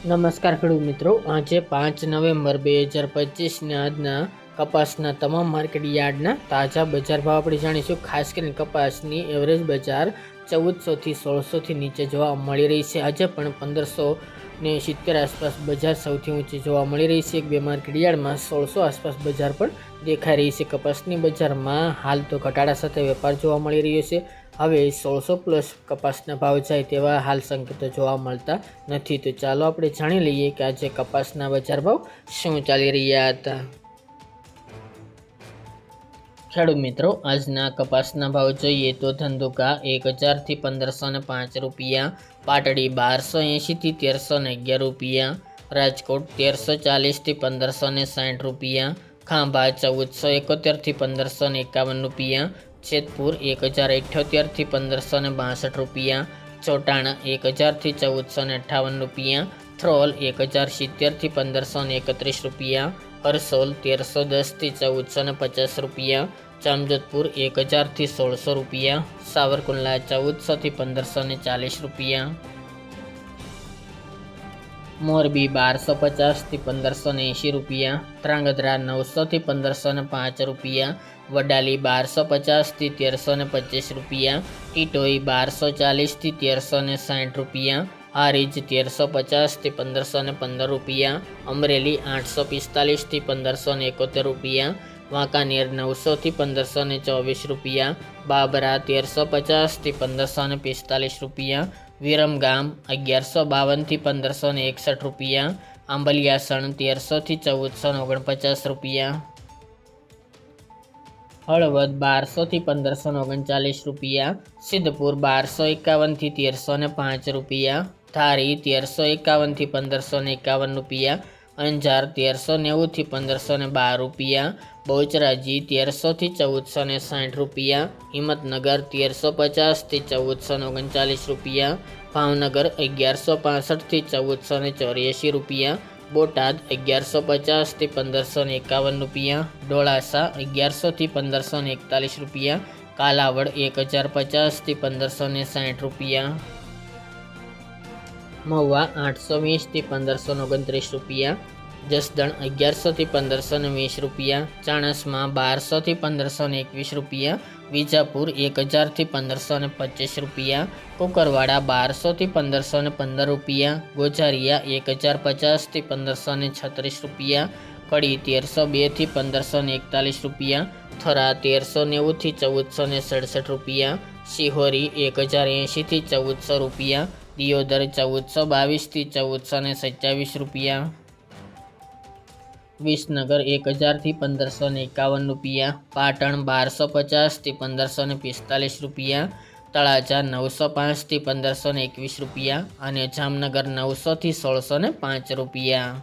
નમસ્કાર ખેડૂત મિત્રો. આજે પાંચ નવેમ્બર બે હજાર પચીસના આજના કપાસના તમામ માર્કેટ યાર્ડના તાજા બજાર ભાવ આપણે જાણીશું. ખાસ કરીને કપાસની એવરેજ બજાર ચૌદસોથી સોળસોથી નીચે જોવા મળી રહી છે. આજે પણ પંદરસો ને સિત્તેર આસપાસ બજાર સૌથી ઊંચી જોવા મળી રહી છે. એક બે માર્કેટ યાર્ડમાં સોળસો આસપાસ બજાર પણ દેખાઈ રહી છે. કપાસની બજારમાં હાલ તો ઘટાડા સાથે વેપાર જોવા મળી રહ્યો છે. હવે સોળસો પ્લસ કપાસના ભાવ જાય તેવા હાલ સંકેતો જોવા મળતા નથી. તો ચાલો આપણે જાણી લઈએ કે આજે કપાસના બજાર ભાવ શું ચાલી રહ્યા હતા. ખેડૂત મિત્રો, આજના કપાસના ભાવ જોઈએ તો ધંધુકા એક હજારથી પંદરસો ને પાંચ રૂપિયા, પાટડી બારસો એંશીથી તેરસો ને અગિયાર રૂપિયા, રાજકોટ તેરસો ચાલીસથી પંદરસો ને સાઠ રૂપિયા, ખાંભા ચૌદસો એકોતેરથી પંદરસો ને એકાવન રૂપિયા જેતપુર એક હજાર અઠ્યોતેરથી પંદરસો ને બાસઠ રૂપિયા, ચોટાણા એક હજારથી ચૌદસો ને અઠ્ઠાવન રૂપિયા, થ્રોલ એક હજાર સિત્તેરથી પંદરસો ને એકત્રીસ રૂપિયા હરસોલ તેરસો દસથી ચૌદસો ને પચાસ રૂપિયા, જામજોધપુર એક હજારથી સોળસો રૂપિયા, સાવરકુંડલા ચૌદસોથી પંદરસો ને ચાલીસ રૂપિયા. મોરબી બારસો પચાસથી પંદરસો ને એંશી રૂપિયા, ત્રાંગધ્રા નવસોથી પંદરસો ને પાંચ રૂપિયા, વડાલી બારસો પચાસથી તેરસો ને પચીસ રૂપિયા, ટીટોઈ બારસો ચાલીસથી તેરસો ને સાઠ રૂપિયા, હારીજ તેરસો પચાસથી પંદરસો ને પંદર રૂપિયા, અમરેલી આઠસો પિસ્તાલીસથી પંદરસો ને એકોતેર રૂપિયા, વાંકાનેર નવસોથી પંદરસો ને ચોવીસ રૂપિયા, બાબરા તેરસો પચાસથી પંદરસો ને પિસ્તાલીસ રૂપિયા વિરમગામ અગિયારસો બાવનથી પંદરસો ને એકસઠ રૂપિયા. આંબલિયાસણ તેરસોથી ચૌદસો ઓગણપચાસ રૂપિયા. હળવદ બારસોથી પંદરસો ને ઓગણચાલીસ રૂપિયા. સિદ્ધપુર, બારસો એકાવનથી તેરસો પાંચ રૂપિયા. ધારી, તેરસો એકાવનથી પંદરસો એકાવન રૂપિયા. અંજાર તેરસો નેવુંથી પંદરસો ને બાર રૂપિયા, બહુચરાજી તેરસોથી ચૌદસો ને સાઠ રૂપિયા, હિંમતનગર તેરસો પચાસથી ચૌદસો ને ઓગણચાલીસ રૂપિયા, ભાવનગર અગિયારસો પાસઠથી ચૌદસો ને ચોર્યાસી રૂપિયા, બોટાદ અગિયારસો પચાસથી પંદરસો ને એકાવન રૂપિયા, ડોળાસા અગિયારસોથી પંદરસો ને એકતાલીસ રૂપિયા, કાલાવડ એક હજાર પચાસથી પંદરસો ને સાઠ રૂપિયા. મહુવા આઠસો વીસથી પંદરસો ઓગણત્રીસ રૂપિયા, જસદણ અગિયારસોથી પંદરસો ને વીસ રૂપિયા, ચાણસમાં બારસોથી પંદરસો ને એકવીસ રૂપિયા, વિજાપુર એક હજારથી પંદરસો ને પચીસ રૂપિયા, કુકરવાડા બારસોથી પંદરસો ને પંદર રૂપિયા ગોઝારિયા એક હજાર પચાસથી પંદરસો ને છત્રીસ રૂપિયા, કડી તેરસો બેથી પંદરસો ને એકતાલીસ રૂપિયા, થરા તેરસો નેવુંથી ચૌદસો ને સડસઠ રૂપિયા, શિહોરી એક હજાર એંશીથી ચૌદસો રૂપિયા દિયોદર ચૌદસો બાવીસથી ચૌદસો ને સત્યાવીસ રૂપિયા. વિસનગર એક હજારથી પંદરસો ને એકાવન રૂપિયા. પાટણ બારસો પચાસથી પંદરસો ને પિસ્તાલીસ રૂપિયા. તળાજા નવસો પાંચથી પંદરસો ને એકવીસ રૂપિયા. અને જામનગર નવસોથી સોળસો ને પાંચ રૂપિયા.